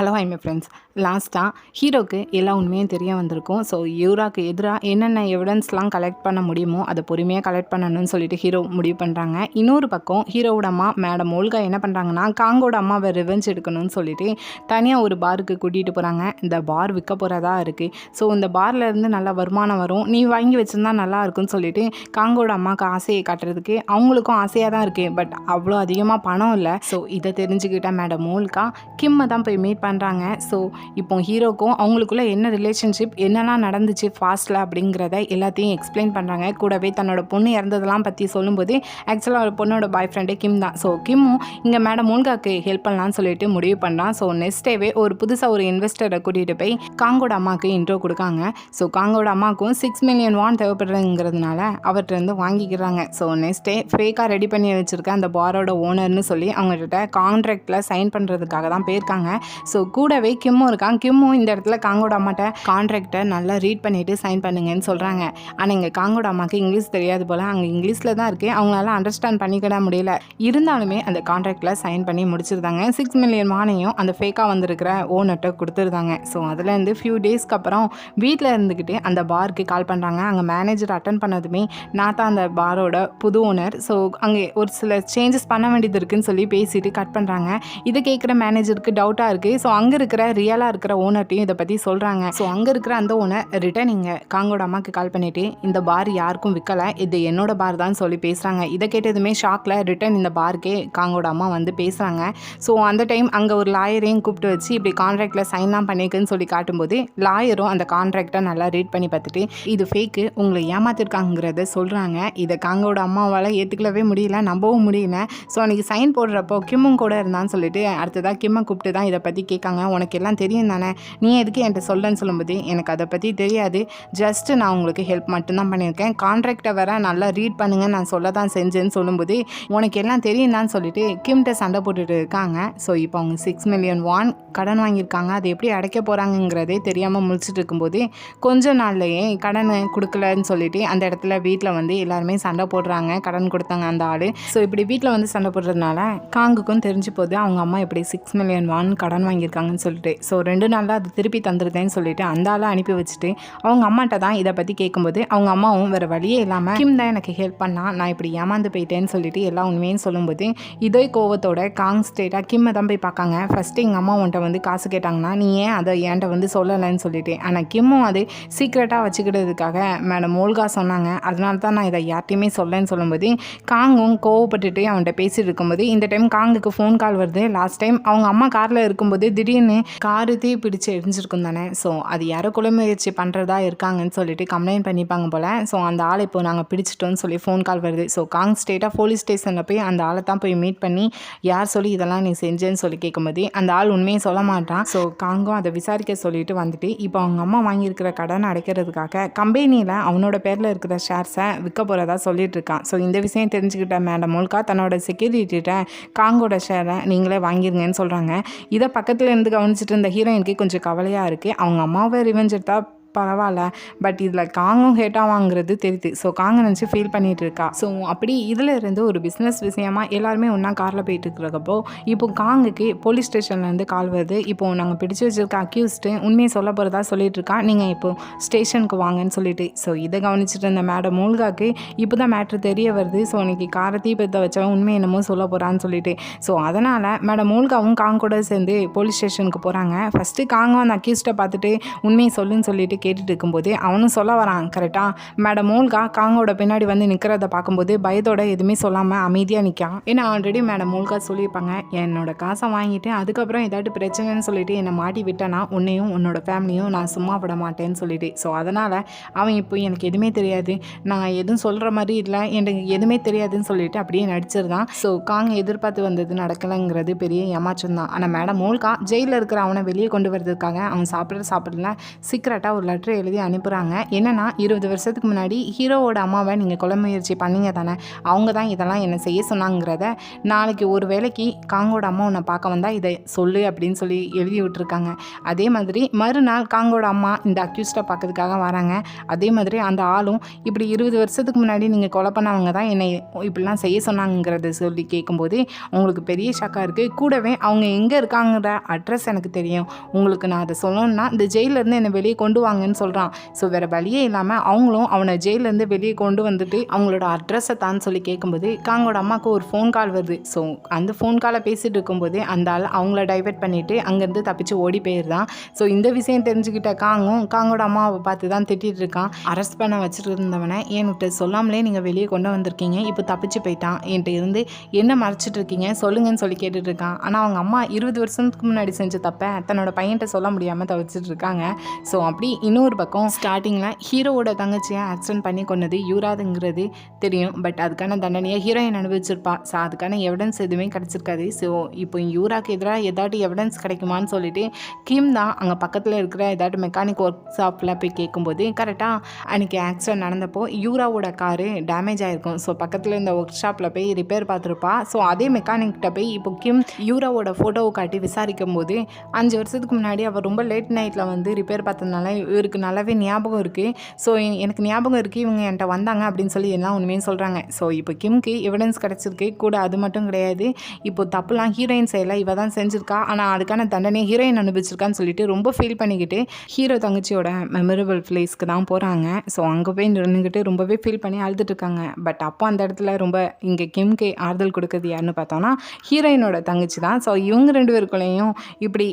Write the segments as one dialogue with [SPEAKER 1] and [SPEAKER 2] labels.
[SPEAKER 1] Hello I my friends லாஸ்ட்டாக ஹீரோக்கு எல்லா உண்மையும் தெரிய வந்திருக்கும். ஸோ யூராக்கு எதிராக என்னென்ன எவிடன்ஸ்லாம் கலெக்ட் பண்ண முடியுமோ அதை பொறுமையாக கலெக்ட் பண்ணணும்னு சொல்லிட்டு ஹீரோ முடிவு பண்ணுறாங்க இன்னொரு பக்கம் ஹீரோவோட அம்மா மேடம் ஓல்கா என்ன பண்ணுறாங்கன்னா காங்கோட அம்மாவை ரிவெஞ்ச் எடுக்கணும்னு சொல்லிட்டு தனியாக ஒரு பாருக்கு கூட்டிகிட்டு போகிறாங்க இந்த பார் விற்க போகிறதா இருக்குது ஸோ இந்த பார்லேருந்து நல்லா நல்ல வருமானம் வரும். நீ வாங்கி வச்சிருந்தா நல்லா இருக்கும்னு சொல்லிட்டு காங்கோட அம்மாவுக்கு ஆசையை காட்டுறதுக்கு அவங்களுக்கும் ஆசையாக தான் இருக்குது பட் அவ்வளோ அதிகமாக பணம் இல்லை. ஸோ இதை தெரிஞ்சுக்கிட்ட மேடம் ஓல்கா கிம்மை தான் போய் மீட் பண்ணுறாங்க. ஸோ இப்போ ஹீரோக்கும் அவங்களுக்குள்ள என்ன ரிலேஷன்ஷிப் என்னெல்லாம் நடந்துச்சு ஃபாஸ்ட்டில் அப்படிங்கிறத எல்லாத்தையும் எக்ஸ்பிளைன் பண்ணுறாங்க. கூடவே தன்னோட பொண்ணு இறந்ததெல்லாம் பற்றி சொல்லும்போது ஆக்சுவலாக ஒரு பொண்ணோட பாய் ஃப்ரெண்டே கிம் தான். ஸோ கிம்மும் இங்கே மேடம் மூல்காக்கு ஹெல்ப் பண்ணலாம்னு சொல்லிட்டு முடிவு பண்ணுறான் ஸோ நெக்ஸ்ட் டேவே ஒரு புதுசாக ஒரு இன்வெஸ்டரை கூட்டிகிட்டு போய் காங்கோட அம்மாவுக்கு இன்ட்ரோ கொடுக்காங்க. ஸோ காங்கோட அம்மாவுக்கும் சிக்ஸ் மில்லியன் வான் தேவைப்படுறதுங்கிறதுனால அவர்கிட்ட இருந்து வாங்கிக்கிறாங்க. ஸோ நெக்ஸ்ட் டே ஃபேக்காக ரெடி பண்ணி வச்சுருக்க அந்த பாரோட ஓனர்னு சொல்லி அவங்ககிட்ட கான்ட்ராக்டில் சைன் பண்ணுறதுக்காக தான் போயிருக்காங்க. ஸோ கூடவே கிம்மும் இருக்கான். கிம்மும் இந்த இடத்துல காங்கோட அம்மாட்ட கான்ட்ராக்டை நல்லா ரீட் பண்ணிவிட்டு சைன் பண்ணுங்கன்னு சொல்கிறாங்க ஆனால் இங்கே காங்கோட அம்மாவுக்கு இங்கிலீஷ் தெரியாது போல். அங்கே இங்கிலீஷில் தான் இருக்குது அவங்களால அண்டர்ஸ்டாண்ட் பண்ணிக்கிட முடியல. இருந்தாலுமே அந்த கான்ட்ராக்டில் சைன் பண்ணி முடிச்சிருந்தாங்க. சிக்ஸ் மில்லியன் மானையும் அந்த ஃபேக்காக வந்திருக்கிற ஓனர்கிட்ட கொடுத்துருந்தாங்க. ஸோ அதுலேருந்து ஃபியூ டேஸ்க்கு அப்புறம் வீட்டில் இருந்துக்கிட்டு அந்த பாருக்கு கால் பண்ணுறாங்க அங்கே மேனேஜர் அட்டன் பண்ணதுமே நான் தான் அந்த பாரோட புது ஓனர் ஸோ அங்கே ஒரு சில சேஞ்சஸ் பண்ண வேண்டியது இருக்குன்னு சொல்லி பேசிட்டு கட் பண்ணுறாங்க இதை கேட்குற மேனேஜருக்கு டவுட்டாக இருக்குது ஸோ அங்கே இருக்கிற ரியலாக இருக்கிற ஓனர்ட்டையும் இதை பற்றி சொல்கிறாங்க ஸோ அங்கே இருக்கிற அந்த ஓனர் ரிட்டர்ன் இங்கே காங்கோட அம்மாவுக்கு கால் பண்ணிவிட்டு இந்த பார் யாருக்கும் விற்கலை இது என்னோட பார் தான் சொல்லி பேசுகிறாங்க இதை கேட்டதுமே ஷாக்கில் ரிட்டர்ன் இந்த பார்க்கே காங்கோட அம்மா வந்து பேசுகிறாங்க ஸோ அந்த டைம் அங்கே ஒரு லாயரையும் கூப்பிட்டு வச்சு இப்படி கான்ட்ராக்டில் சைன்லாம் பண்ணியிருக்குன்னு சொல்லி காட்டும்போது லாயரும் அந்த கான்ட்ராக்டை நல்லா ரீட் பண்ணி பார்த்துட்டு இது ஃபேக்கு உங்களை ஏமாத்திருக்காங்கிறத சொல்கிறாங்க இதை காங்கோட அம்மாவால் ஏற்றுக்கலவே முடியல நம்பவும் முடியல. ஸோ அன்றைக்கி சைன் போடுறப்போ கிம்மும் கூட இருந்தான்னு சொல்லிட்டு அடுத்ததாக கிம்மை கூப்பிட்டு தான் இதை பற்றி கேட்காங்க உனக்கு எல்லாம் தெரியும் தானே? நீ எதுக்கு என்கிட்ட சொல்லன்னு சொல்லும்போது எனக்கு அதை பற்றி தெரியாது. ஜஸ்ட்டு நான் உங்களுக்கு ஹெல்ப் மட்டும்தான் பண்ணியிருக்கேன். கான்ட்ராக்டை வர நல்லா ரீட் பண்ணுங்க நான் சொல்ல தான் செஞ்சேன்னு சொல்லும்போது உனக்கு எல்லாம் தெரியும் தான் சொல்லிட்டு கிம்கிட்ட சண்டை போட்டுட்டு இருக்காங்க. ஸோ இப்போ அவங்க சிக்ஸ் மில்லியன் வான் கடன் வாங்கியிருக்காங்க. அதை எப்படி அடைக்க போகிறாங்கங்கிறதே தெரியாமல் முழிச்சிட்டு இருக்கும்போது கொஞ்ச நாள்லையே கடன் கொடுக்கலன்னு சொல்லிட்டு அந்த இடத்துல வீட்டில் வந்து எல்லாருமே சண்டை போடுறாங்க. கடன் கொடுத்தாங்க அந்த ஆள். ஸோ இப்படி வீட்டில் வந்து சண்டை போடுறதுனால காங்குக்கும் தெரிஞ்சு போது அவங்க அம்மா இப்படி சிக்ஸ் மில்லியன் வான் கடன் வாங்கி வாங்கியிருக்காங்கன்னு சொல்லிட்டு. ஸோ ரெண்டு நாளில் அது திருப்பி தந்துருதேன்னு சொல்லிட்டு அந்த ஆளை அனுப்பி வச்சுட்டு அவங்க அம்மாட்ட தான் இதை பற்றி கேட்கும்போது அவங்க அம்மாவும் வேறு வழியே இல்லாமல் கிம் தான் எனக்கு ஹெல்ப் பண்ணா நான் இப்படி ஏமாந்து போயிட்டேன்னு சொல்லிட்டு எல்லா உண்மையும் சொல்லும்போது இதே கோவத்தோட காங் ஸ்டேட்டாக கிம்மை தான் போய் பார்க்காங்க. ஃபஸ்ட்டு எங்கள் அம்மா உன்ட்ட வந்து காசு கேட்டாங்கன்னா நீ ஏன் அதை என்கிட்ட வந்து சொல்லலைன்னு சொல்லிட்டு. ஆனால் கிம்மும் அது சீக்ரெட்டாக வச்சுக்கிட்டதுக்காக மேடம் ஓல்கா சொன்னாங்க. அதனால தான் நான் இதை யார்ட்டையுமே சொல்லலைன்னு சொல்லும்போது காங்கும் கோவப்பட்டுட்டு அவன்கிட்ட பேசிட்டு இருக்கும்போது இந்த டைம் காங்குக்கு ஃபோன் கால் வருது. லாஸ்ட் டைம் அவங்க அம்மா காரில் இருக்கும்போது திடீர்னு காரு தீ பிடிச்சு எரிஞ்சிருக்கும் தானே? ஸோ அது யாரோ கொலை முயற்சி பண்ணுறதா இருக்காங்கன்னு சொல்லிட்டு கம்ப்ளைண்ட் பண்ணிப்பாங்க போல். ஸோ அந்த ஆளை இப்போ நாங்கள் பிடிச்சிட்டோம்னு சொல்லி ஃபோன் கால் வருது. ஸோ காங் ஸ்டேட்டாக போலீஸ் ஸ்டேஷனில் போய் அந்த ஆளை தான் போய் மீட் பண்ணி யார் சொல்லி இதெல்லாம் நீ செஞ்சேன்னு சொல்லி கேட்கும்போது அந்த ஆள் உண்மையை சொல்ல மாட்டான். ஸோ காங்கும் அதை விசாரிக்க சொல்லிட்டு வந்துட்டு இப்போ அவங்க அம்மா வாங்கியிருக்கிற கடன் அடைக்கிறதுக்காக கம்பெனியில் அவனோட பேரில் இருக்கிற ஷேர்ஸை விற்க போகிறதா சொல்லிட்டு இருக்கான். ஸோ இந்த விஷயம் தெரிஞ்சுக்கிட்ட மேடம் முல்கா தன்னோட செக்யூரிட்டிகிட்ட காங்கோட ஷேரை நீங்களே வாங்கிருங்கன்னு சொல்கிறாங்க இதை பக்கத்து பக்கத்தில் இருந்து கவனிச்சிட்டு இருந்த ஹீரோயினுக்கு கொஞ்சம் கவலையாக இருக்குது அவங்க அம்மாவை ரிவெஞ்ச் எடுத்தால் பரவாயில்ல. பட் இதில் காங்கும் ஹேட்டாக வாங்குறது தெரியுது ஸோ காங்க நினச்சி ஃபீல் பண்ணிகிட்டு இருக்கா. ஸோ அப்படி இதில் இருந்து ஒரு பிஸ்னஸ் விஷயமா எல்லாருமே ஒன்றா காரில் போயிட்டு இருக்கிறப்போ இப்போ காங்குக்கு போலீஸ் ஸ்டேஷன்லேருந்து கால் வருது. இப்போ நாங்கள் பிடிச்சி வச்சிருக்க அக்யூஸ்ட்டு உண்மையை சொல்ல போகிறதா சொல்லிட்டு இருக்கா. நீங்கள் இப்போ ஸ்டேஷனுக்கு வாங்கன்னு சொல்லிட்டு. ஸோ இதை கவனிச்சிட்டு இருந்த மேடம் மூல்காக்கு இப்போ தான் மேட்ரு தெரிய வருது. ஸோ இன்றைக்கி காரை தீபத்தை வச்சவன் உண்மை என்னமோ சொல்ல போகிறான்னு சொல்லிட்டு. ஸோ அதனால் மேடம் மூல்காவும் காங் கூட சேர்ந்து போலீஸ் ஸ்டேஷனுக்கு போகிறாங்க ஃபஸ்ட்டு காங்கும் அந்த அக்யூஸ்ட்டை பார்த்துட்டு உண்மையை சொல்லுன்னு சொல்லிட்டு கேட்டுட்டு இருக்கும்போது அவனும் சொல்ல வரான் கரெக்டாக மேடம் மூல்கா காங்கோட பின்னாடி வந்து நிற்கிறத பார்க்கும்போது பயத்தோட எதுவுமே சொல்லாமல் அமைதியாக நிற்கான் ஏன்னா ஆல்ரெடி மேடம் மூல்கா சொல்லியிருப்பாங்க என்னோட காசை வாங்கிட்டு அதுக்கப்புறம் ஏதாட்டு பிரச்சனைன்னு சொல்லிட்டு என்னை மாட்டி விட்டேன்னா உன்னையும் உன்னோட ஃபேமிலியும் நான் சும்மா விட மாட்டேன்னு சொல்லிட்டு. ஸோ அதனால் அவன் இப்போ எனக்கு எதுவுமே தெரியாது. நான் எதுவும் சொல்கிற மாதிரி இல்லை எனக்கு எதுவுமே தெரியாதுன்னு சொல்லிட்டு அப்படியே நடிச்சிருந்தான். ஸோ காங் எதிர்பார்த்து வந்தது நடக்கலைங்கிறது பெரிய ஏமாற்றம் தான் ஆனால் மேடம் மூல்கா ஜெயிலில் இருக்கிற அவனை வெளியே கொண்டு வரதுக்காக அவன் சாப்பிட்ற சாப்பிடல சீக்கிரட்டாக ஒரு லெட்டர் எழுதி அனுப்புகிறாங்க என்னென்னா இருபது வருஷத்துக்கு முன்னாடி ஹீரோவோட அம்மாவை நீங்கள் கொலை முயற்சி பண்ணீங்க தானே? அவங்க தான் இதெல்லாம் என்னை செய்ய சொன்னாங்கிறத நாளைக்கு ஒரு வேளைக்கு காங்கோட அம்மா உன்னை பார்க்க வந்தால் இதை சொல்லு அப்படின்னு சொல்லி எழுதி விட்டுருக்காங்க. அதே மாதிரி மறுநாள் காங்கோட அம்மா இந்த அக்யூஸ்டை பார்க்கறதுக்காக வராங்க. அதே மாதிரி அந்த ஆளும் இப்படி இருபது வருஷத்துக்கு முன்னாடி நீங்கள் கொலை பண்ணவங்க தான் என்னை இப்படிலாம் செய்ய சொன்னாங்கிறத சொல்லி கேட்கும்போது உங்களுக்கு பெரிய ஷாக்காக இருக்குது கூடவே அவங்க எங்கே இருக்காங்கிற அட்ரஸ் எனக்கு தெரியும். உங்களுக்கு நான் அதை சொல்லணும்னா இந்த ஜெயிலேருந்து என்னை வெளியே கொண்டு வாங்க. வாங்கன்னு சொல்கிறான் ஸோ வேறு வழியே இல்லாமல் அவங்களும் அவனை ஜெயிலேருந்து வெளியே கொண்டு வந்துட்டு அவங்களோட அட்ரஸை தான் சொல்லி கேட்கும்போது காங்கோட அம்மாவுக்கு ஒரு ஃபோன் கால் வருது. ஸோ அந்த ஃபோன் காலை பேசிகிட்டு இருக்கும்போது அந்த ஆள் அவங்கள டைவர்ட் பண்ணிவிட்டு அங்கேருந்து தப்பிச்சு ஓடி போயிருந்தான் ஸோ இந்த விஷயம் தெரிஞ்சுக்கிட்ட காங்கும் காங்கோட அம்மாவை பார்த்து தான் திட்டிகிட்டு இருக்கான். அரெஸ்ட் பண்ண வச்சுட்டு இருந்தவனை என்கிட்ட சொல்லாமலே நீங்கள் வெளியே கொண்டு வந்திருக்கீங்க. இப்போ தப்பிச்சு போயிட்டான். என்கிட்ட இருந்து என்ன மறைச்சிட்டு இருக்கீங்க? சொல்லுங்கன்னு சொல்லி கேட்டுட்டு இருக்கான். ஆனால் அவங்க அம்மா இருபது வருஷத்துக்கு முன்னாடி செஞ்ச தப்பை தன்னோட பையன்கிட்ட சொல்ல முடியாமல் தவிச்சிட்டு இருக்காங்க. ஸோ அப்படி இன்னொரு பக்கம் ஸ்டார்டிங்கில் ஹீரோவோட தங்கச்சியை ஆக்சிடென்ட் பண்ணி கொண்டது யூராதுங்கிறது தெரியும். பட் அதுக்கான தண்டனையை ஹீரோயின் அனுபவிச்சிருப்பா. ஸோ அதுக்கான எவிடன்ஸ் எதுவுமே கிடச்சிருக்காது. ஸோ இப்போ யூராக்கு எதிராக எதாட்டி எவிடன்ஸ் கிடைக்குமான்னு சொல்லிட்டு கிம் தான் அங்கே பக்கத்தில் இருக்கிற ஏதாட்டி மெக்கானிக் ஒர்க் ஷாப்பில் போய் கேட்கும்போது கரெக்டாக அன்றைக்கி ஆக்சிடென்ட் நடந்தப்போ யூராவோட காரு டேமேஜ் ஆகிருக்கும் ஸோ பக்கத்தில் இந்த ஒர்க் ஷாப்பில் போய் ரிப்பேர் பார்த்துருப்பா. ஸோ அதே மெக்கானிக்கிட்ட போய் இப்போ கிம் யூராவோட ஃபோட்டோவை காட்டி விசாரிக்கும் போது அஞ்சு வருஷத்துக்கு முன்னாடி அவர் ரொம்ப லேட் நைட்டில் வந்து ரிப்பேர் பார்த்ததுனால இவருக்கு நல்லாவே ஞாபகம் இருக்குது ஸோ எனக்கு ஞாபகம் இருக்குது இவங்க என்கிட்ட வந்தாங்க அப்படின்னு சொல்லி எல்லாம் உண்மையும் சொல்கிறாங்க ஸோ இப்போ கிம்க்கு எவிடன்ஸ் கிடச்சிருக்கு. கூட அது மட்டும் கிடையாது. இப்போ தப்புலாம் ஹீரோயின் செய்யலை இவ தான் செஞ்சுருக்கா. ஆனால் அதுக்கான தண்டனை ஹீரோயின் அனுபவிச்சிருக்கான்னு சொல்லிட்டு ரொம்ப ஃபீல் பண்ணிக்கிட்டு ஹீரோ தங்கச்சியோட மெமரபிள் பிளேஸ்க்கு தான் போகிறாங்க ஸோ அங்கே போய் நின்றுக்கிட்டு ரொம்பவே ஃபீல் பண்ணி அழுதுட்டு இருக்காங்க. பட் அப்போ அந்த இடத்துல ரொம்ப இங்கே கிம்க்கு ஆறுதல் கொடுக்குறது யாருன்னு பார்த்தோன்னா ஹீரோயினோட தங்கச்சி தான். ஸோ இவங்க ரெண்டு பேருக்குள்ளேயும் இப்படி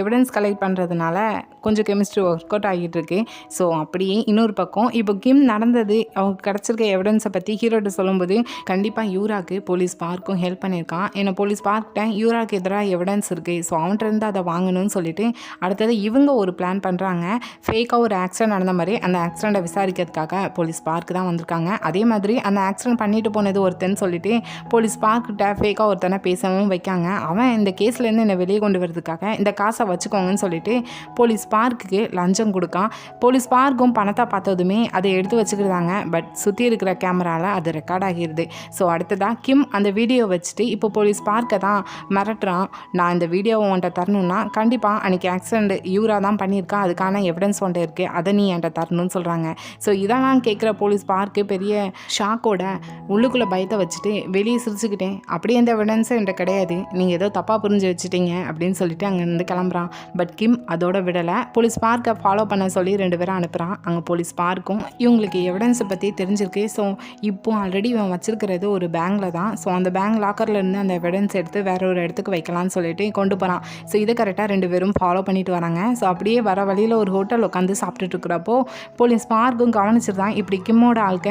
[SPEAKER 1] எவிடன்ஸ் கலெக்ட் பண்ணுறதுனால கொஞ்சம் கெமிஸ்ட்ரி ஒர்க் அவுட் ஆகிட்டு இருக்கு ஸோ அப்படியே இன்னொரு பக்கம் இப்போ கிம் நடந்தது அவங்க கிடச்சிருக்க எவிடன்ஸை பற்றி ஹீரோட்ட சொல்லும்போது கண்டிப்பாக யூராக்கு போலீஸ் பார்க்கும் ஹெல்ப் பண்ணியிருக்கான். ஏன்னா போலீஸ் பார்க்கிட்டேன் யூராக்கு எதிராக எவிடன்ஸ் இருக்குது ஸோ அவன்கிட்ட இருந்து அதை வாங்கணும்னு சொல்லிட்டு அடுத்தது இவங்க ஒரு பிளான் பண்ணுறாங்க ஃபேக்காக ஒரு ஆக்சிடென்ட் நடந்த மாதிரி அந்த ஆக்சிடெண்ட்டை விசாரிக்கிறதுக்காக போலீஸ் பார்க்கு தான் வந்திருக்காங்க. அதே மாதிரி அந்த ஆக்சிடென்ட் பண்ணிட்டு போனது ஒருத்தன் சொல்லிட்டு போலீஸ் பார்க்கிட்ட ஃபேக்காக ஒருத்தனை பேசவும் வைக்காங்க. அவன் இந்த கேஸ்லேருந்து என்னை வெளியே கொண்டு வரதுக்காக இந்த காசை வச்சுக்கோங்கன்னு சொல்லிட்டு போலீஸ் பார்க்குக்கு லஞ்சம் கொடுக்க இருக்கான். போலீஸ் பார்க்கும் பணத்தை பார்த்ததுமே அதை எடுத்து வச்சுக்கிறாங்க. பட் சுற்றி இருக்கிற கேமராவில் அது ரெக்கார்ட் ஆகிடுது ஸோ அடுத்ததாக கிம் அந்த வீடியோ வச்சுட்டு இப்போ போலீஸ் பார்க்கை தான் மிரட்டுறான். நான் இந்த வீடியோவை உன்ட்ட தரணும்னா கண்டிப்பாக அன்றைக்கி ஆக்சிடென்ட் யூரா தான் பண்ணியிருக்கான். அதுக்கான எவிடன்ஸ் ஒன்று இருக்குது அதை நீ என்கிட்ட தரணும்னு சொல்கிறாங்க ஸோ இதெல்லாம் கேட்குற போலீஸ் பார்க்கு பெரிய ஷாக்கோட உள்ளுக்குள்ளே பயத்தை வச்சுட்டு வெளியே சிரிச்சுக்கிட்டேன். அப்படியே எந்த எவிடன்ஸும் என்கிட்ட கிடையாது. நீங்கள் ஏதோ தப்பாக புரிஞ்சு வச்சுட்டீங்க அப்படின்னு சொல்லிட்டு அங்கேருந்து கிளம்புறான். பட் கிம் அதோட விடலை. போலீஸ் பார்க்கை ஃபாலோ பண்ண சொல்லி ரெண்டு பேரும் அனுப்புகிறான் அங்கே போலீஸ் பார்க்கும். இவங்களுக்கு எவிடன்ஸை பற்றி தெரிஞ்சிருக்கு. ஸோ இப்போ ஆல்ரெடி இவன் வச்சிருக்கிறது ஒரு பேங்கில் தான். ஸோ அந்த பேங்க் லாக்கரில் இருந்து அந்த எவிடன்ஸ் எடுத்து வேற ஒரு இடத்துக்கு வைக்கலாம்னு சொல்லிட்டு கொண்டு போகிறான் ஸோ இதை கரெக்டாக ரெண்டு பேரும் ஃபாலோ பண்ணிட்டு வராங்க. ஸோ அப்படியே வர வழியில் ஒரு ஹோட்டல் உட்காந்து சாப்பிட்டுட்டு இருக்கிறப்போ போலீஸ் பார்க்கும் கவனிச்சிருந்தான். இப்படி கிம்மோட ஆள்க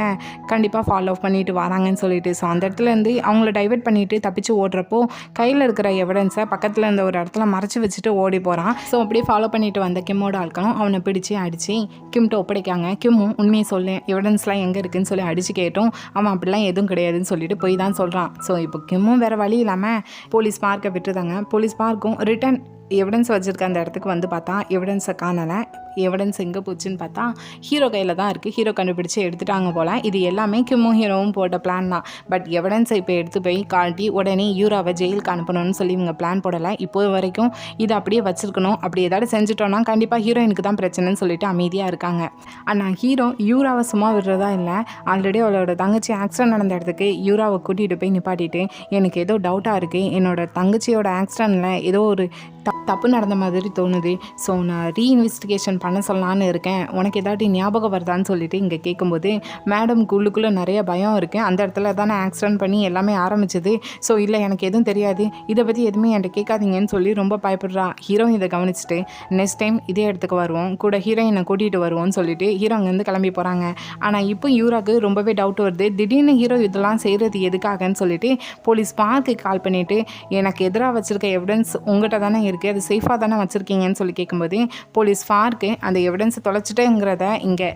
[SPEAKER 1] கண்டிப்பாக ஃபாலோ பண்ணிட்டு வராங்கன்னு சொல்லிட்டு. ஸோ அந்த இடத்துலேருந்து அவங்கள டைவெர்ட் பண்ணிட்டு தப்பிச்சு ஓடுறப்போ கையில் இருக்கிற எவிடன்ஸை பக்கத்தில் இருந்த ஒரு இடத்துல மறைச்சி வச்சுட்டு ஓடி போகிறான் ஸோ அப்படியே ஃபாலோ பண்ணிட்டு வந்த கிம்மோட ஆட்களும் அவனை பிடிச்சி அடித்து கிம்கிட்ட ஒப்படைக்காங்க. கிம்மும் உண்மையை சொல்லு. எவிடன்ஸ்லாம் எங்கே இருக்குன்னு சொல்லி அடித்து கேட்டோம். அவன் அப்படிலாம் எதுவும் கிடையாதுன்னு சொல்லிட்டு போய் தான் சொல்கிறான் ஸோ இப்போ கிம்மும் வேறு வழி இல்லாமல் போலீஸ் பார்க்கை விட்டுருந்தாங்க போலீஸ் பார்க்கும் ரிட்டன் எவிடன்ஸ் வச்சுருக்க அந்த இடத்துக்கு வந்து பார்த்தா எவிடன்ஸை காணலை. எவிடன்ஸ் எங்கே போச்சுன்னு பார்த்தா ஹீரோ கையில் தான் இருக்குது ஹீரோ கண்டுபிடிச்சி எடுத்துட்டாங்க போல். இது எல்லாமே கிம்மும் ஹீரோவும் போட்ட பிளான் தான். பட் எவிடன்ஸை இப்போ எடுத்து போய் காட்டி உடனே யூராவை ஜெயிலுக்கு அனுப்பணும்னு சொல்லி இவங்க பிளான் போடலை. இப்போ வரைக்கும் இதை அப்படியே வச்சுருக்கணும். அப்படி ஏதாவது செஞ்சுட்டோன்னா கண்டிப்பாக ஹீரோயினுக்கு தான் பிரச்சனைன்னு சொல்லிட்டு அமைதியாக இருக்காங்க. ஆனால் ஹீரோ யூராவை சும்மா விடுறதா இல்லை. ஆல்ரெடி அவளோட தங்கச்சி ஆக்சிடென்ட் நடந்த இடத்துக்கு யூராவை கூட்டிகிட்டு போய் நிப்பாட்டிட்டு எனக்கு ஏதோ டவுட்டாக இருக்குது என்னோட தங்கச்சியோட ஆக்சிடெண்ட்டில் ஏதோ ஒரு தப்பு நடந்த மாதிரி தோணுது. ஸோ நான் ரீஇன்வெஸ்டிகேஷன் பண்ண சொல்லலான்னு இருக்கேன். உனக்கு ஏதாட்டி ஞாபகம் வருதான்னு சொல்லிட்டு இங்கே கேட்கும்போது மேடம் குள்ளுக்குள்ளே நிறைய பயம் இருக்குது அந்த இடத்துல தானே ஆக்சிடென்ட் பண்ணி எல்லாமே ஆரம்பிச்சது. ஸோ இல்லை எனக்கு எதுவும் தெரியாது. இதை பற்றி எதுவுமே என்கிட்ட கேட்காதீங்கன்னு சொல்லி ரொம்ப பயப்படுறா. ஹீரோ இதை கவனிச்சுட்டு நெக்ஸ்ட் டைம் இதே இடத்துக்கு வருவோம். கூட ஹீரோயினை கூட்டிகிட்டு வருவோம்னு சொல்லிட்டு ஹீரோ அங்கேருந்து கிளம்பி போகிறாங்க ஆனால் இப்போ யூராக்கு ரொம்பவே டவுட் வருது. திடீர்னு ஹீரோ இதெல்லாம் செய்கிறது எதுக்காகன்னு சொல்லிட்டு போலீஸ் பார்க்கு கால் பண்ணிவிட்டு எனக்கு எதிராக வச்சுருக்க எவிடன்ஸ் உங்கள்கிட்ட தானே இருக்குது அது சேஃபாக தானே வச்சுருக்கீங்கன்னு சொல்லி கேட்கும்போது போலீஸ் பார்க்கு அந்த எவிடன்ஸை தொலைச்சிட்டேங்கிறத இங்கே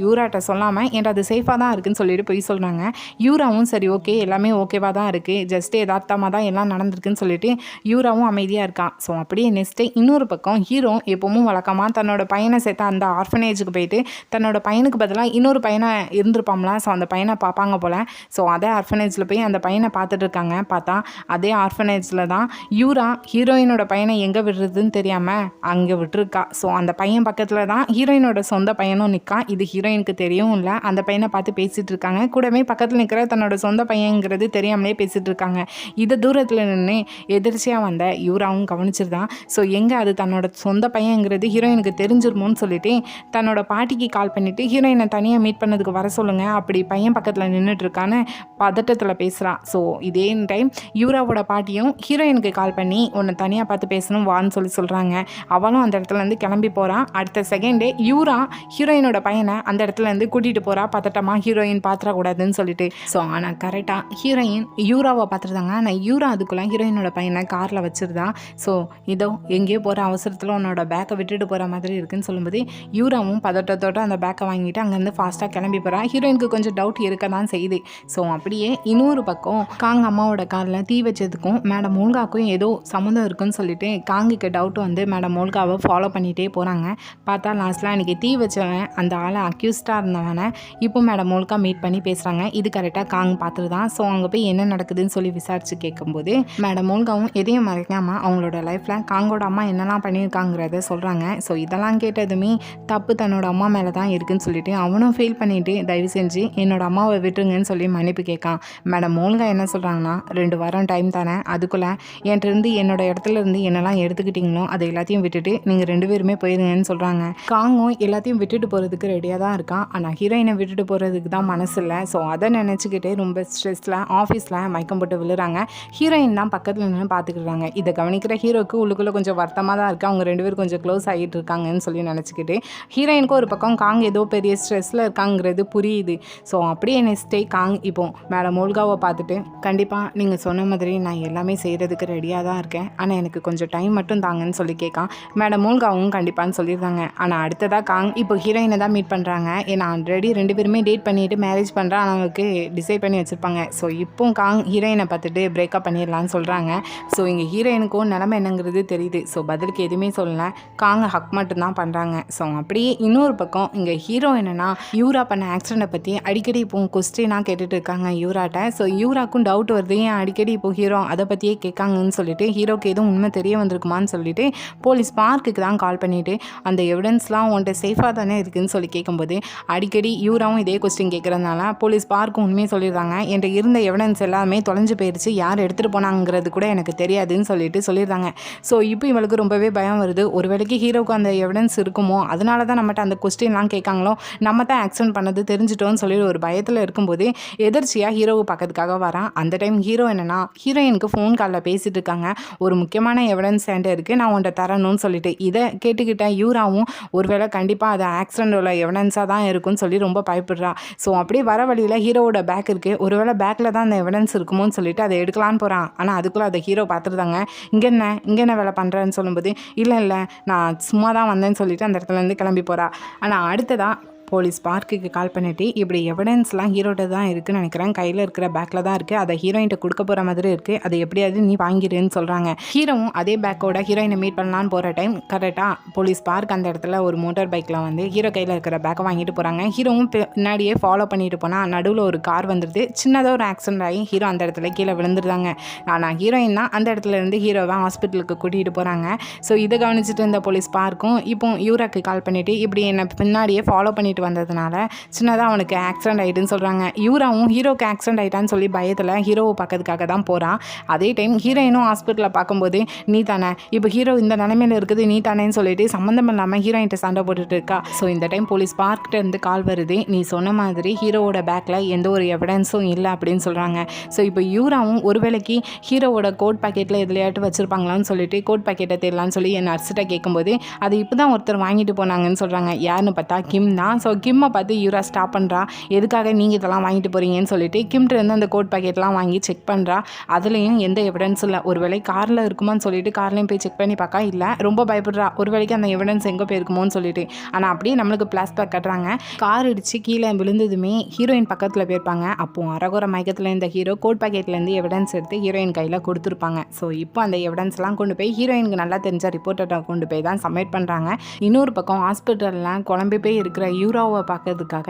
[SPEAKER 1] யூராட்ட சொல்லாமல் என்கிட்ட அது சேஃபாக தான் இருக்குன்னு சொல்லிட்டு போய் சொல்கிறாங்க யூராவும் சரி ஓகே எல்லாமே ஓகேவாக தான் இருக்குது ஜஸ்ட்டு யதார்த்தமாக தான் எல்லாம் நடந்திருக்குன்னு சொல்லிட்டு யூராவும் அமைதியாக இருக்கான் ஸோ அப்படியே நெக்ஸ்ட்டு இன்னொரு பக்கம் ஹீரோ எப்பவும் வழக்கமாக தன்னோட பையனை சேர்த்து அந்த ஆர்ஃபனேஜுக்கு போயிட்டு தன்னோட பையனுக்கு பதிலாக இன்னொரு பையனை இருந்திருப்பாம்ல. ஸோ அந்த பையனை பார்ப்பாங்க போல். ஸோ அதே ஆர்ஃபனேஜில் போய் அந்த பையனை பார்த்துட்டு இருக்காங்க. பார்த்தா அதே ஆர்ஃபனேஜில் தான் யூரா ஹீரோயினோட பையனை எங்கே விடுறதுன்னு தெரியாமல் அங்கே விட்டுருக்கா. ஸோ அந்த பையன் பக்கத்தில் தான் ஹீரோயினோட சொந்த பையனும் நிற்கான் இது ஹீரோயினுக்கு தெரியவும் இல்லை அந்த பையனை பார்த்து பேசிகிட்டு இருக்காங்க கூடவே பக்கத்தில் நிற்கிற தன்னோட சொந்த பையங்கிறது தெரியாமலே பேசிகிட்டு இருக்காங்க இதை தூரத்தில் நின்று எதிர்ச்சியாக வந்த யூராவும் கவனிச்சிருதான் ஸோ எங்கே அது தன்னோட சொந்த பையங்கிறது ஹீரோயினுக்கு தெரிஞ்சிருமோன்னு சொல்லிட்டு தன்னோட பாட்டிக்கு கால் பண்ணிவிட்டு ஹீரோயினை தனியாக மீட் பண்ணதுக்கு வர சொல்லுங்கள் அப்படி பையன் பக்கத்தில் நின்றுட்டுருக்கான்னு பதட்டத்தில் பேசுகிறான் ஸோ இதே டைம் யூராவோட பாட்டியும் ஹீரோயினுக்கு கால் பண்ணி உன்னை தனியாக பார்த்து பேசணும் வான்னு சொல்லி சொல்கிறாங்க அவளும் அந்த இடத்துல இருந்து கிளம்பி போகிறான் அடுத்த செகண்டே யூரா ஹீரோயினோட பையனை அந்த இடத்துல இருந்து கூட்டிகிட்டு போகிறா பதட்டமாக ஹீரோயின் பாத்திரக்கூடாதுன்னு சொல்லிட்டு. ஸோ ஆனால் கரெக்டாக ஹீரோயின் யூராவை பார்த்துருந்தாங்க ஆனால் யூரா அதுக்குள்ளே ஹீரோயினோட பையனை காரில் வச்சுருந்தா. ஸோ இதோ எங்கேயோ போகிற அவசரத்தில் உன்னோட பேக்கை விட்டுட்டு போகிற மாதிரி இருக்குன்னு சொல்லும்போது யூராவும் பதட்டத்தோட அந்த பேக்கை வாங்கிட்டு அங்கேருந்து ஃபாஸ்ட்டாக கிளம்பி போகிறா ஹீரோயினுக்கு கொஞ்சம் டவுட் இருக்க தான் செய்யுது. ஸோ அப்படியே இன்னொரு பக்கம் காங் அம்மாவோட காரில் தீ வச்சதுக்கும் மேடம் மூல்காக்கும் ஏதோ சம்மந்தம் இருக்குன்னு சொல்லிட்டு காங்குக்கு டவுட் வந்து மேடம் மூல்காவை ஃபாலோ பண்ணிகிட்டே போகிறாங்க பார்த்தா லாஸ்ட்டில் அன்றைக்கி தீ வச்சவன் அந்த ஆளை அக்யூஸ்டாக இருந்தவனை இப்போ மேடம் மூல்கா மீட் பண்ணி பேசுகிறாங்க இது கரெக்டாக காங் பார்த்துட்டு தான். ஸோ அங்கே போய் என்ன நடக்குதுன்னு சொல்லி விசாரித்து கேட்கும்போது மேடம் மூல்காவும் எதையும் மறைக்காமல் அவங்களோட லைஃப்பில் காங்கோட அம்மா என்னெல்லாம் பண்ணியிருக்காங்கிறத சொல்கிறாங்க ஸோ இதெல்லாம் கேட்டதுமே தப்பு தன்னோட அம்மா மேலே தான் இருக்குன்னு சொல்லிட்டு அவனும் ஃபீல் பண்ணிவிட்டு தயவு செஞ்சு என்னோட அம்மாவை விட்டுருங்கன்னு சொல்லி மன்னிப்பு கேட்கான். மேடம் மூல்கா என்ன சொல்கிறாங்கன்னா ரெண்டு வாரம் டைம் தானே அதுக்குள்ளே என்கிட்டருந்து என்னோட இடத்துல இருந்து என்னெல்லாம் எடுத்துக்கிட்டிங்களோ அதை எல்லாத்தையும் விட்டுட்டு நீங்கள் ரெண்டு பேருமே போயிருங்கன்னு சொல்கிறாங்க காங்கும் எல்லாத்தையும் விட்டுட்டு போகிறதுக்கு ரெடியாக தான் இருக்கான். ஆனால் ஹீரோயினை விட்டுட்டு போகிறதுக்கு தான் மனசு இல்லை ஸோ அதை நினச்சிக்கிட்டே ரொம்ப ஸ்ட்ரெஸ்ஸில் ஆஃபீஸில் மயக்கம் போட்டு விழுறாங்க. ஹீரோயின் தான் பக்கத்தில் நின்று பார்த்துக்கிறாங்க இதை கவனிக்கிற ஹீரோக்கு உள்ளுக்குள்ளே கொஞ்சம் வருத்தமாக தான் இருக்குது அவங்க ரெண்டு பேரும் கொஞ்சம் க்ளோஸ் ஆகிட்டு இருக்காங்கன்னு சொல்லி நினச்சிக்கிட்டு ஹீரோயினுக்கு ஒரு பக்கம் காங் ஏதோ பெரிய ஸ்ட்ரெஸ்ஸில் இருக்காங்கிறது புரியுது. ஸோ அப்படியே நெக்ஸ்ட் டே காங். இப்போ மேடம் மோல்காவை பார்த்துட்டு கண்டிப்பாக நீங்கள் சொன்ன மாதிரி நான் எல்லாமே செய்கிறதுக்கு ரெடியாக தான் இருக்கேன். ஆனால் எனக்கு கொஞ்சம் டைம் மட்டும் தாங்கன்னு சொல்லி கேட்கான். மேடம் மூல்காவும் கண்டிப்பான்னு சொல்லியிருந்தாங்க ஆனால் அடுத்ததாக காங் இப்போ ஹீரோயினை தான் மீட் பண்ணுறாங்க ஏன்னா ஆல்ரெடி ரெண்டு பேருமே டேட் பண்ணிட்டு மேரேஜ் பண்ணுறா அவங்களுக்கு டிசைட் பண்ணி வச்சுருப்பாங்க. ஸோ இப்போ காங் ஹீரோயினை பார்த்துட்டு பிரேக்கப் பண்ணிடலான்னு சொல்கிறாங்க ஸோ இங்கே ஹீரோயினுக்கும் நிலமை என்னங்கிறது தெரியுது. ஸோ பதிலுக்கு எதுவுமே சொல்லலை. காங்க ஹக் மட்டும்தான் பண்ணுறாங்க ஸோ அப்படியே இன்னொரு பக்கம் இங்கே ஹீரோ என்னென்னா யூரா பண்ண ஆக்சிடெண்ட்டை பற்றி அடிக்கடி இப்போ கொஸ்டினாக கேட்டுட்டு இருக்காங்க யூராட்ட. ஸோ யூராக்கும் டவுட் வருது. ஏன் அடிக்கடி இப்போ ஹீரோ அதை பற்றியே கேட்காங்கன்னு சொல்லிட்டு ஹீரோக்கு எதுவும் உண்மை தெரிய வந்திருக்குமான்னு சொல்லிட்டு போலீஸ் பார்க்குக்கு தான் கால் பண்ணிவிட்டு அந்த எவிடன்ஸ்லாம் உன்ட்ட சேஃபாக தானே இருக்குதுன்னு சொல்லி போகும்போது அடிக்கடி யூராவும் இதே கொஸ்டின் கேட்குறதுனால போலீஸ் பார்க்கும் உண்மையை சொல்லிடுறாங்க. என்கிட்ட இருந்த எவிடன்ஸ் எல்லாமே தொலைஞ்சு போயிடுச்சு யார் எடுத்துகிட்டு போனாங்கிறது கூட எனக்கு தெரியாதுன்னு சொல்லிட்டு சொல்லிடுறாங்க. ஸோ இப்போ இவளுக்கு ரொம்பவே பயம் வருது. ஒரு வேளைக்கு ஹீரோவுக்கு அந்த எவிடன்ஸ் இருக்குமோ? அதனால தான் நம்மகிட்ட அந்த கொஸ்டின்லாம் கேட்காங்களோ? நம்ம தான் ஆக்சிடென்ட் பண்ணது தெரிஞ்சிட்டோம்னு சொல்லி ஒரு பயத்தில் இருக்கும்போது எதிர்ச்சியாக ஹீரோவை பார்க்கறதுக்காக வரான் அந்த டைம் ஹீரோ என்னென்னா ஹீரோயினுக்கு ஃபோன் காலில் பேசிட்டு இருக்காங்க. ஒரு முக்கியமான எவிடன்ஸ் என்கிட்ட இருக்குது நான் உன்ட்ட தரணும்னு சொல்லிட்டு. இதை கேட்டுக்கிட்ட யூராவும் ஒருவேளை கண்டிப்பாக அது ஆக்சிடென்டோட எவிடன்ஸாக தான் இருக்கும்னு சொல்லி ரொம்ப பயப்படுறா. ஸோ அப்படியே வர வழியில் ஹீரோவோட பேக் இருக்குது ஒருவேளை பேக்கில் தான் அந்த எவிடன்ஸ் இருக்குமோன்னு சொல்லிட்டு அதை எடுக்கலான்னு போகிறான் ஆனால் அதுக்குள்ளே அதை ஹீரோ பார்த்துருந்தாங்க இங்கே என்ன? இங்கே என்ன வேலை பண்ணுறேன்னு சொல்லும்போது இல்லை இல்லை நான் சும்மா தான் வந்தேன்னு சொல்லிட்டு அந்த இடத்துலேருந்து கிளம்பி போகிறா ஆனால் அடுத்ததாக போலீஸ் பார்க்குக்கு கால் பண்ணிட்டு இப்படி எவிடன்ஸ்லாம் ஹீரோட்ட தான் இருக்குன்னு நினைக்கிறேன். கையில் இருக்கிற பேக்கில் தான் இருக்குது அதை ஹீரோயின்ட்ட கொடுக்க போகிற மாதிரி இருக்குது அதை எப்படியாவது நீ வாங்கிடுன்னு சொல்கிறாங்க ஹீரோவும் அதே பேக்கோட ஹீரோயினை மீட் பண்ணலான்னு போகிற டைம் கரெக்டாக போலீஸ் பார்க் அந்த இடத்துல ஒரு மோட்டார் பைக்கில் வந்து ஹீரோ கையில் இருக்கிற பேக்கை வாங்கிட்டு போகிறாங்க ஹீரோவும் பின்னாடியே ஃபாலோ பண்ணிட்டு போனால் நடுவில் ஒரு கார் வந்துடுது சின்னதாக ஒரு ஆக்சிடென்ட் ஆகி ஹீரோ அந்த இடத்துல கீழே விழுந்துருந்தாங்க ஆனால் ஹீரோயின் தான் அந்த இடத்துல இருந்து ஹீரோவை ஹாஸ்பிட்டலுக்கு கூட்டிகிட்டு போகிறாங்க ஸோ இதை கவனிச்சிட்டு இருந்த போலீஸ் பார்க்கும் இப்போ யூராக்கு கால் பண்ணிவிட்டு இப்படி என்னை பின்னாடியே ஃபாலோ பண்ணிட்டு வந்ததுனால சின்னதாக அவனுக்கு ஆக்சிடென்ட் ஆகிட்டுன்னு சொல்கிறாங்க யூராவும் ஹீரோக்கு ஆக்சிடென்ட் ஆகிட்டான்னு சொல்லி பயத்தில் ஹீரோவை பார்க்கறதுக்காக தான் போகிறான் அதே டைம் ஹீரோயினும் ஹாஸ்பிட்டலில் பார்க்கும்போது நீ தானே இப்போ ஹீரோ இந்த நிலமையில இருக்குது நீ தானேன்னு சொல்லிட்டு சம்மந்தம் இல்லாமல் ஹீரோயின்ட்ட சண்டை போட்டுட்டு இருக்கா. ஸோ இந்த டைம் போலீஸ் பார்க்கிட்ட இருந்து கால் வருது. நீ சொன்ன மாதிரி ஹீரோவோட பேக்கில் எந்த ஒரு எவிடன்ஸும் இல்லை அப்படின்னு சொல்கிறாங்க ஸோ இப்போ யூராவும் ஒரு வேளைக்கு ஹீரோவோட கோட் பாக்கெட்டில் எதுலையாட்டு வச்சுருப்பாங்களான்னு சொல்லிட்டு கோட் பாக்கெட்டை தெரியலான்னு சொல்லி என் நர்ஸ்கிட்ட கேட்கும்போது அது இப்போ தான் ஒருத்தர் வாங்கிட்டு போனாங்கன்னு சொல்கிறாங்க யாருன்னு பார்த்தா கிம் தான் ஸோ கிம்மை பார்த்து யூரா ஸ்டாப் பண்ணுறா எதுக்காக நீங்கள் இதெல்லாம் வாங்கிட்டு போகிறீங்கன்னு சொல்லிட்டு கிம்கிட்ட இருந்து அந்த கோட் பாக்கெட்லாம் வாங்கி செக் பண்ணுறா அதுலேயும் எந்த எவிடன்ஸ் இல்லை. ஒரு வேளை காரில் இருக்குமான்னு சொல்லிட்டு கார்லேயும் போய் செக் பண்ணி பார்க்கா இல்லை. ரொம்ப பயப்படுறா. ஒரு வேளைக்கு அந்த எவிடன்ஸ் எங்கே போயிருக்குமோன்னு சொல்லிட்டு. ஆனால் அப்படியே நம்மளுக்கு பிளாஸ்பேக் கட்டுறாங்க. கார் இடித்து கீழே விழுந்ததுமே ஹீரோயின் பக்கத்தில் போயிருப்பாங்க அப்போ அரகுர மயக்கத்தில் இந்த ஹீரோ கோட் பாக்கெட்லேருந்து எவிடன்ஸ் எடுத்து ஹீரோயின் கையில் கொடுத்துருப்பாங்க. ஸோ இப்போ அந்த எவிடன்ஸ்லாம் கொண்டு போய் ஹீரோயினுக்கு நல்லா தெரிஞ்ச ரிப்போர்ட்டை கொண்டு போய் தான் சப்மிட் பண்ணுறாங்க இன்னொரு பக்கம் ஹாஸ்பிட்டல்லாம் குழம்பி போய் இருக்கிற யூரோ ஹீரோவை பார்க்கறதுக்காக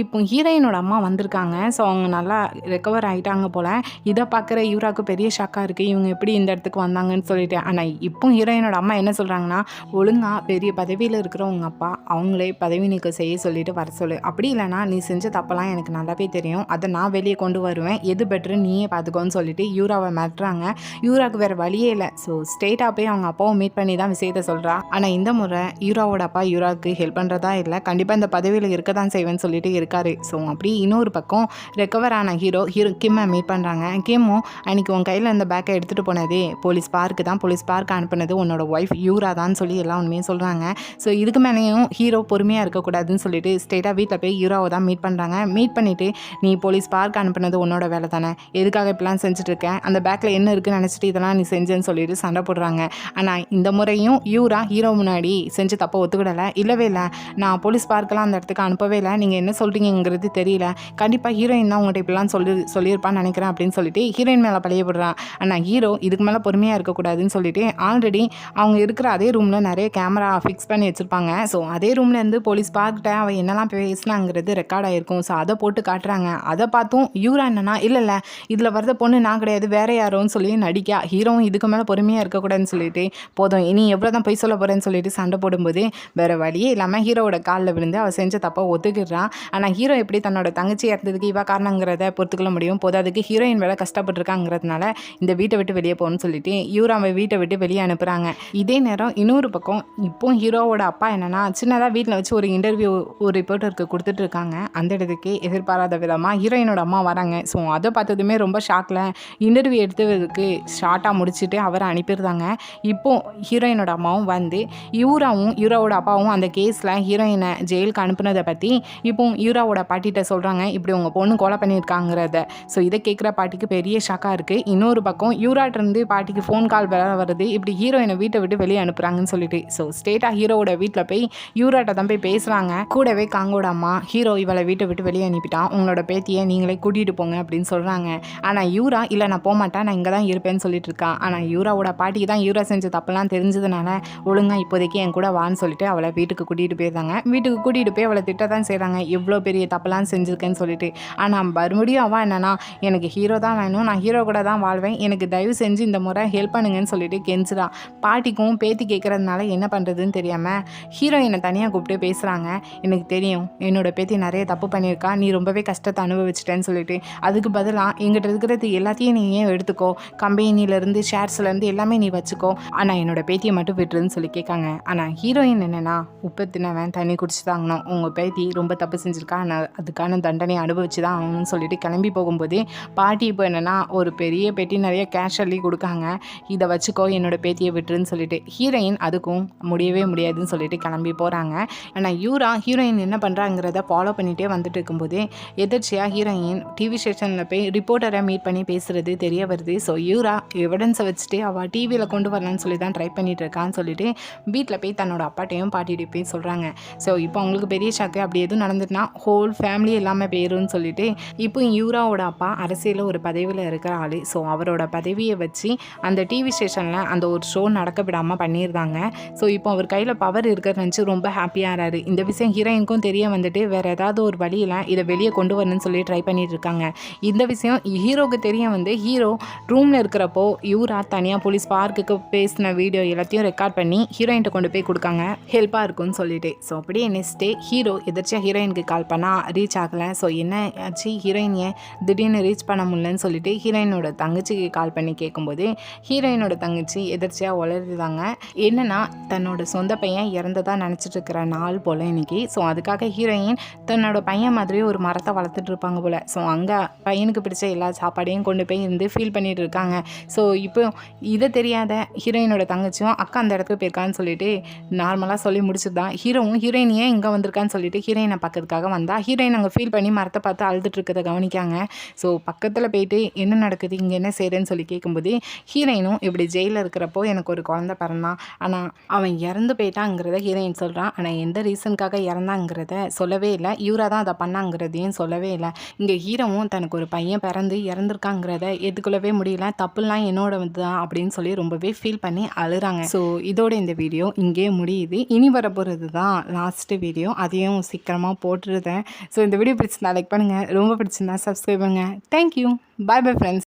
[SPEAKER 1] இப்போ ஹீரோயினோட அம்மா வந்திருக்காங்க. ஸோ அவங்க நல்லா ரெக்கவர் ஆகிட்டாங்க போல். இதை பார்க்குற யூராவுக்கு பெரிய ஷாக்காக இருக்குது இவங்க எப்படி இந்த இடத்துக்கு வந்தாங்கன்னு சொல்லிட்டு. ஆனால் இப்போ ஹீரோயினோட அம்மா என்ன சொல்கிறாங்கன்னா ஒழுங்காக பெரிய பதவியில் இருக்கிற உங்கள் அப்பா அவங்களே பதவி நீக்கம் செய்ய சொல்லிட்டு வர சொல்லு. அப்படி இல்லைனா நீ செஞ்ச தப்பெல்லாம் எனக்கு நல்லாவே தெரியும். அதை நான் வெளியே கொண்டு வருவேன். எது பெட்ரு நீயே பார்த்துக்கோன்னு சொல்லிட்டு யூராவை மிரட்டுறாங்க. யூராவுக்கு வேறு வழியே இல்லை. ஸோ ஸ்டேட்டாக போய் அவங்க அப்பாவும் மீட் பண்ணி தான் விஷயத்த சொல்கிறா ஆனால் இந்த முறை யூராவோட அப்பா யூராவுக்கு ஹெல்ப் பண்ணுறதா இல்லை. கண்டிப்பாக இந்த பதவியில் இருக்க தான் செய்வேன்னு சொல்லிட்டு இருக்காரு. ஸோ அப்படி இன்னொரு பக்கம் ரெக்கவர் ஆன ஹீரோ ஹீரோ கிம்மை மீட் பண்ணுறாங்க கிம்மும் அன்றைக்கி உன் கையில் இந்த பேக்கை எடுத்துகிட்டு போனதே போலீஸ் பார்க்கு தான் போலீஸ் பார்க் அனுப்புனது உன்னோட ஒய்ஃப் யூரா தான் சொல்லி எல்லாம் உண்மையும் சொல்கிறாங்க ஸோ இதுக்கு மேலேயும் ஹீரோ பொறுமையாக இருக்கக்கூடாதுன்னு சொல்லிட்டு ஸ்ட்ரெயிட்டாக வீட்டில் போய் ஹீரோவை தான் மீட் பண்ணுறாங்க மீட் பண்ணிவிட்டு நீ போலீஸ் பார்க் அனுப்புனது உன்னோட வேலை தானே எதுக்காக இப்படிலாம் செஞ்சுட்ருக்கேன் அந்த பேக்கில் என்ன இருக்குன்னு நினச்சிட்டு இதெல்லாம் நீ செஞ்சேன்னு சொல்லிட்டு சண்டை போடுறாங்க. ஆனால் இந்த முறையும் யூரா ஹீரோ முன்னாடி செஞ்சு தப்பை ஒத்துக்கிடலை. இல்லவே இல்லை நான் போலீஸ் பார்க்கெலாம் அந்த இடத்துக்கு அனுப்பவே இல்லை. நீங்கள் என்ன சொல்கிறீங்கிறது தெரியல. கண்டிப்பாக ஹீரோயின் தான் உங்கள்கிட்ட இப்படிலாம் சொல்லி சொல்லியிருப்பான்னு நினைக்கிறேன் அப்படின்னு சொல்லிட்டு ஹீரோயின் மேலே பழைய விடுறான் ஆனால் ஹீரோ இதுக்கு மேலே பொறுமையாக இருக்கக்கூடாதுன்னு சொல்லிட்டு ஆல்ரெடி அவங்க இருக்கிற அதே ரூமில் நிறைய கேமரா ஃபிக்ஸ் பண்ணி வச்சுருப்பாங்க. ஸோ அதே ரூம்லேருந்து போலீஸ் பார்க்கிட்ட அவள் என்னெல்லாம் பேசினாங்கிறது ரெக்கார்ட் ஆகிருக்கும் ஸோ அதை போட்டு காட்டுறாங்க. அதை பார்த்தும் யூரா என்னன்னா இல்லை இல்லை இதில் வரத பொண்ணு நான் கிடையாது வேற யாரோன்னு சொல்லி நடிக்கா. ஹீரோவும் இதுக்கு மேலே பொறுமையாக இருக்கக்கூடாதுன்னு சொல்லிட்டு போதும் இனி எவ்வளோ தான் பொய் சொல்ல போகிறேன்னு சொல்லிட்டு சண்டை போடும்போது வேறு வழியே இல்லாமல் ஹீரோவோட காலில் விழுந்து அவள் செஞ்ச தப்பை ஒத்துக்கிடுறான் ஆனால் ஹீரோ எப்படி தன்னோட தங்கச்சி இறந்ததுக்கு இவா காரணங்கிறத பொறுத்துக்கொள்ள முடியும். போது அதுக்கு ஹீரோயின் வேலை கஷ்டப்பட்டுருக்காங்கிறதுனால இந்த வீட்டை விட்டு வெளியே போகணும்னு சொல்லிட்டு யூராவை வீட்டை விட்டு வெளியே அனுப்புகிறாங்க இதே நேரம் இன்னொரு பக்கம் இப்போ ஹீரோவோட அப்பா என்னன்னா சின்னதாக வீட்டில் வச்சு ஒரு இன்டர்வியூ ஒரு ரிப்போர்ட்டருக்கு கொடுத்துட்டு இருக்காங்க. அந்த இடத்துக்கு எதிர்பாராத விதமாக ஹீரோயினோட அம்மா வராங்க. ஸோ அதை பார்த்ததுமே ரொம்ப ஷாக்கில் இன்டர்வியூ எடுத்ததுக்கு ஷார்ட்டாக முடிச்சுட்டு அவரை அனுப்பிடுறாங்க. இப்போ ஹீரோயினோட அம்மாவும் வந்து யூராவும் யூராவோட அப்பாவும் அந்த கேஸில் ஹீரோயினை ஜெயிலுக்கு அனுப்புனதை பற்றி இப்போ யூராவோட பாட்டிகிட்ட சொல்கிறாங்க இப்படி உங்கள் பொண்ணு கொலை பண்ணியிருக்காங்கிறத. ஸோ இதை கேட்குற பாட்டிக்கு பெரிய ஷாக்காக இருக்குது இன்னொரு பக்கம் யூராட்டிருந்து பாட்டிக்கு ஃபோன் கால் வர வருது. இப்படி ஹீரோயினை வீட்டை விட்டு வெளியே அனுப்புகிறாங்கன்னு சொல்லிட்டு. ஸோ ஸ்டேட்டாக ஹீரோவோட வீட்டில் போய் யூராட்டை தான் போய் பேசுகிறாங்க கூடவே காங்கோட அம்மா ஹீரோ இவளை வீட்டை விட்டு வெளியே அனுப்பிட்டான். உங்களோட பேத்தியை நீங்களே கூட்டிகிட்டு போங்க அப்படின்னு சொல்கிறாங்க ஆனால் யூரா இல்லை நான் போக மாட்டேன் நான் இங்கே தான் இருப்பேன்னு சொல்லிட்டு இருக்கான் ஆனால் யூராவோட பாட்டிக்கு தான் யூரா செஞ்ச தப்பெல்லாம் தெரிஞ்சதுனால ஒழுங்காக இப்போதைக்கு என் கூட வான்னு சொல்லிட்டு அவளை வீட்டுக்கு கூட்டிகிட்டு போயிருந்தாங்க வீட்டுக்கு கூட்டிகிட்டு போய் அவளை திட்ட தான் செய்கிறாங்க இவ்வளோ பெரிய தப்பெல்லாம் செஞ்சுருக்கேன்னு சொல்லிட்டு. ஆனால் மறுபடியும் அவன் என்னென்னா எனக்கு ஹீரோ தான் வேணும். நான் ஹீரோ கூட தான் வாழ்வேன். எனக்கு தயவு செஞ்சு இந்த முறை ஹெல்ப் பண்ணுங்கன்னு சொல்லிட்டு கெஞ்சுறான் பாட்டிக்கும் பேத்தி கேட்குறதுனால என்ன பண்ணுறதுன்னு தெரியாமல் ஹீரோயினை தனியாக கூப்பிட்டு பேசுகிறாங்க எனக்கு தெரியும். என்னோட பேத்தி நிறைய தப்பு பண்ணியிருக்கா. நீ ரொம்பவே கஷ்டத்தை அனுபவிச்சிட்டேன்னு சொல்லிட்டு. அதுக்கு பதிலாக எங்கிட்ட இருக்கிறது எல்லாத்தையும் நீ ஏன் எடுத்துக்கோ? கம்பெனிலேருந்து ஷேர்ஸ்லேருந்து எல்லாமே நீ வச்சுக்கோ. ஆனால் என்னோட பேத்தியை மட்டும் விட்டுருன்னு சொல்லி கேட்காங்க. ஆனால் ஹீரோயின் என்னென்னா உப்பு தினவன் தண்ணி குடிச்சு தாங்கணும் உங்கள் பேத்தி ரொம்ப தப்பு செஞ்சுருக்கா? ஆனால் அதுக்கான தண்டனை அனுபவிச்சு தான் ஆகணும்னு சொல்லிட்டு கிளம்பி போகும்போது பாட்டி இப்போ என்னென்னா ஒரு பெரிய பெட்டி நிறைய கேஷ் அள்ளி கொடுக்காங்க. இதை வச்சுக்கோ என்னோட பேத்தியை விட்டுருன்னு சொல்லிட்டு ஹீரோயின் அதுக்கும் முடியவே முடியாதுன்னு சொல்லிட்டு கிளம்பி போகிறாங்க ஆனால் யூரா ஹீரோயின் என்ன பண்ணுறாங்கிறத ஃபாலோ பண்ணிகிட்டே வந்துட்டு இருக்கும்போதே எதிர்ச்சியாக ஹீரோயின் டிவி ஸ்டேஷனில் போய் ரிப்போர்ட்டரை மீட் பண்ணி பேசுகிறது தெரிய வருது. ஸோ யூரா எவிடன்ஸை வச்சுட்டு அவள் டிவியில் கொண்டு வரலான்னு சொல்லி தான் ட்ரை பண்ணிட்டு இருக்கான்னு சொல்லிட்டு வீட்டில் போய் தன்னோட அப்பாட்டையும் பாட்டிகிட்டையும் போய் சொல்கிறாங்க ஸோ இப்போ அவங்களுக்கு பெரிய ஷாக்கு அப்படி எதுவும் நடந்துட்டுனா ஹோல் ஃபேமிலி எல்லாமே போயிரும்னு சொல்லிட்டு இப்போ யூராவோட அப்பா அரசியலில் ஒரு பதவியில் இருக்கிற ஆள். ஸோ அவரோட பதவியை வச்சு அந்த டிவி ஸ்டேஷனில் அந்த ஒரு ஷோ நடக்க விடாமல் பண்ணியிருந்தாங்க. ஸோ இப்போ அவர் கையில் பவர் இருக்கிறத நினச்சி ரொம்ப ஹாப்பியாகிறாரு இந்த விஷயம் ஹீரோயினுக்கும் தெரிய வந்துட்டு வேறு ஏதாவது ஒரு வழியில் இதை வெளியே கொண்டு வரணும்னு சொல்லி ட்ரை பண்ணிட்டு இருக்காங்க. இந்த விஷயம் ஹீரோவுக்கு தெரிய வந்து ஹீரோ ரூமில் இருக்கிறப்போ யூரா தனியாக போலீஸ் பார்க்குக்கு பேசின வீடியோ எல்லாத்தையும் ரெக்கார்ட் பண்ணி ஹீரோயின்ட்ட கொண்டு போய் கொடுக்காங்க. ஹெல்ப்பாக இருக்கும்னு சொல்லிட்டு. ஸோ அப்படியே நெக்ஸ்ட் டே ஹீரோ எதிர்ச்சியாக ஹீரோயினுக்கு கால் பண்ணால் ரீச் ஆகலை. ஸோ என்ன ஆச்சு ஹீரோயின் ஏன் திடீர்னு ரீச் பண்ண முடியலன்னு சொல்லிட்டு ஹீரோயினோட தங்கச்சிக்கு கால் பண்ணி கேட்கும்போது ஹீரோயினோட தங்கச்சி எதிர்ச்சியாக உளருதாங்க என்னென்னா தன்னோட சொந்த பையன் இறந்ததாக நினச்சிட்டு இருக்கிற நாள் போல் இன்னைக்கு. ஸோ அதுக்காக ஹீரோயின் தன்னோட பையன் மாதிரி ஒரு மரத்தை வளர்த்துட்டு இருப்பாங்க போல். ஸோ அங்கே பையனுக்கு பிடிச்ச எல்லா சாப்பாடையும் கொண்டு போய் இருந்து ஃபீல் பண்ணிட்டு இருக்காங்க. ஸோ இப்போ இதை தெரியாத ஹீரோயினோட தங்கச்சியும் அக்கா அந்த இடத்துக்கு போயிருக்கான்னு சொல்லிட்டு நார்மலாக சொல்லி முடிச்சுட்டு ஹீரோவும் ஹீரோயின் ஏன் இங்கே வந்திருக்கா இருக்கான்னு சொல்லிட்டு ஹீரோயினை பார்க்கறதுக்காக வந்தா. ஹீரோயின் அங்கே ஃபீல் பண்ணி மரத்தை பார்த்து அழுதுட்டு இருக்கிறத கவனிக்காங்க. ஸோ பக்கத்தில் போயிட்டு என்ன நடக்குது இங்கே என்ன செய்கிறேன்னு சொல்லி கேட்கும்போது ஹீரோயினும் இப்படி ஜெயிலில் இருக்கிறப்போ எனக்கு ஒரு குழந்தை பிறந்தான். ஆனால் அவன் இறந்து போயிட்டாங்கிறத ஹீரோயின் சொல்கிறான் ஆனால் எந்த ரீசனுக்காக இறந்தாங்கிறத சொல்லவே இல்லை. இவராக தான் அதை பண்ணாங்கிறதையும் சொல்லவே இல்லை. இங்கே ஹீரோவும் தனக்கு ஒரு பையன் பிறந்து இறந்துருக்காங்கிறத எதுக்குள்ளவே முடியல. தப்புலாம் என்னோட வந்து தான் அப்படின்னு சொல்லி ரொம்பவே ஃபீல் பண்ணி அழுகிறாங்க ஸோ இதோட இந்த வீடியோ இங்கே முடியுது. இனி வரப்போகிறது தான் லாஸ்ட்டு வீடியோ அதையும் சீக்கிரமாக போட்டுருதேன். ஸோ இந்த வீடியோ பிடிச்சிருந்தா லைக் பண்ணுங்கள் ரொம்ப பிடிச்சிருந்தா சப்ஸ்கிரைப் பண்ணுங்கள் தேங்க்யூ பை பை ஃப்ரெண்ட்ஸ்